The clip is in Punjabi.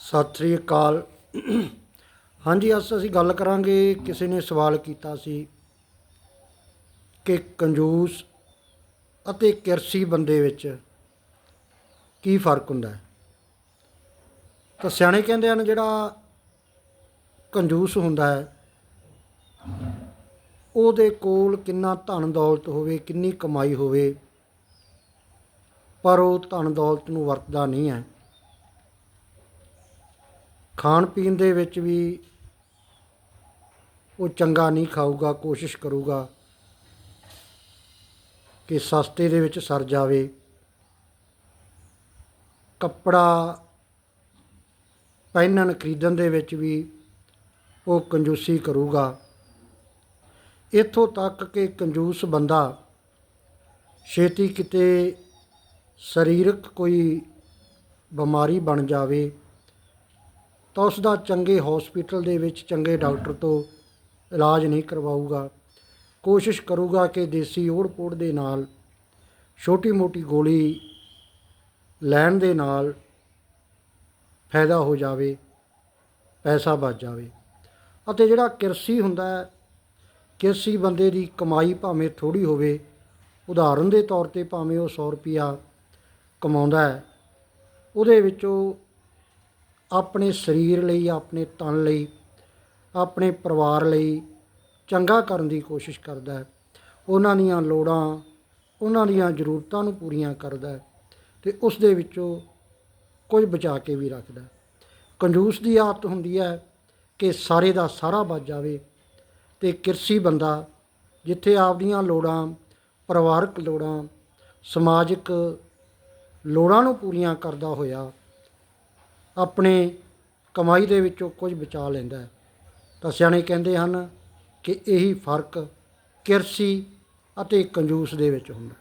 ਸਤਿ ਸ੍ਰੀ ਅਕਾਲ। ਹਾਂਜੀ, ਅੱਜ ਅਸੀਂ ਗੱਲ ਕਰਾਂਗੇ ਕਿਸੇ ਨੇ ਸਵਾਲ ਕੀਤਾ ਸੀ ਕਿ ਕੰਜੂਸ ਅਤੇ ਕਿਰਸੀ ਬੰਦੇ ਵਿੱਚ ਕੀ ਫ਼ਰਕ ਹੁੰਦਾ ਹੈ? ਤਾਂ ਸਿਆਣੇ ਕਹਿੰਦੇ ਹਨ, ਜਿਹੜਾ ਕੰਜੂਸ ਹੁੰਦਾ ਹੈ, ਉਹਦੇ ਕੋਲ ਕਿੰਨਾ ਧਨ ਦੌਲਤ ਹੋਵੇ, ਕਿੰਨੀ ਕਮਾਈ ਹੋਵੇ, ਪਰ ਉਹ ਧਨ ਦੌਲਤ ਨੂੰ ਵਰਤਦਾ ਨਹੀਂ ਹੈ। ਖਾਣ ਪੀਣ ਦੇ ਵਿੱਚ ਵੀ ਉਹ ਚੰਗਾ ਨਹੀਂ ਖਾਊਗਾ, ਕੋਸ਼ਿਸ਼ ਕਰੂਗਾ ਕਿ ਸਸਤੇ ਦੇ ਵਿੱਚ ਸਰ ਜਾਵੇ। ਕੱਪੜਾ ਪਹਿਨਣ, ਖਰੀਦਣ ਦੇ ਵਿੱਚ ਵੀ ਉਹ ਕੰਜੂਸੀ ਕਰੂਗਾ। ਇੱਥੋਂ ਤੱਕ ਕਿ ਕੰਜੂਸ ਬੰਦਾ ਛੇਤੀ ਕਿਤੇ ਸਰੀਰਕ ਕੋਈ ਬਿਮਾਰੀ ਬਣ ਜਾਵੇ। ਤਾਂ ਉਸ ਦਾ ਚੰਗੇ ਹਸਪੀਟਲ ਦੇ ਵਿੱਚ ਚੰਗੇ ਡਾਕਟਰ ਤੋਂ ਇਲਾਜ ਨਹੀਂ ਕਰਵਾਊਗਾ। ਕੋਸ਼ਿਸ਼ ਕਰੂਗਾ ਕਿ ਦੇਸੀ ਓੜ-ਪੋੜ ਦੇ ਨਾਲ, ਛੋਟੀ-ਮੋਟੀ ਗੋਲੀ ਲੈਣ ਦੇ ਨਾਲ ਫਾਇਦਾ ਹੋ ਜਾਵੇ, ਪੈਸਾ ਬਚ ਜਾਵੇ। ਅਤੇ ਜਿਹੜਾ ਕਿਰਸੀ ਹੁੰਦਾ ਹੈ, ਕਿਰਸੀ ਬੰਦੇ ਦੀ ਕਮਾਈ ਭਾਵੇਂ ਥੋੜੀ ਹੋਵੇ, ਉਦਾਹਰਨ ਦੇ ਤੌਰ ਤੇ ਭਾਵੇਂ ਉਹ 100 ਰੁਪਿਆ ਕਮਾਉਂਦਾ ਹੈ, ਉਹਦੇ ਵਿੱਚੋਂ ਆਪਣੇ ਸਰੀਰ ਲਈ, ਆਪਣੇ ਤਨ ਲਈ, ਆਪਣੇ ਪਰਿਵਾਰ ਲਈ ਚੰਗਾ ਕਰਨ ਦੀ ਕੋਸ਼ਿਸ਼ ਕਰਦਾ ਹੈ। ਉਹਨਾਂ ਦੀਆਂ ਲੋੜਾਂ, ਉਹਨਾਂ ਦੀਆਂ ਜ਼ਰੂਰਤਾਂ ਨੂੰ ਪੂਰੀਆਂ ਕਰਦਾ ਹੈ ਤੇ ਉਸ ਦੇ ਵਿੱਚੋਂ ਕੁਝ ਬਚਾ ਕੇ ਵੀ ਰੱਖਦਾ ਕੰਜੂਸ ਦੀ ਆਦਤ ਹੁੰਦੀ ਹੈ ਕਿ ਸਾਰੇ ਦਾ ਸਾਰਾ ਬਚ ਜਾਵੇ ਤੇ ਕਿਰਸੀ ਬੰਦਾ ਜਿੱਥੇ ਆਪਦੀਆਂ ਲੋੜਾਂ, ਪਰਿਵਾਰਕ ਲੋੜਾਂ, ਸਮਾਜਿਕ ਲੋੜਾਂ ਨੂੰ ਪੂਰੀਆਂ ਕਰਦਾ ਹੋਇਆ ਆਪਣੇ ਕਮਾਈ ਦੇ ਵਿੱਚੋਂ ਕੁਝ ਬਚਾ ਲੈਂਦਾ ਹੈ। ਤਾਂ ਸਿਆਣੇ ਕਹਿੰਦੇ ਹਨ ਕਿ ਇਹੀ ਫ਼ਰਕ ਕਿਰਸੀ ਅਤੇ ਕੰਜੂਸ ਦੇ ਵਿੱਚ ਹੁੰਦਾ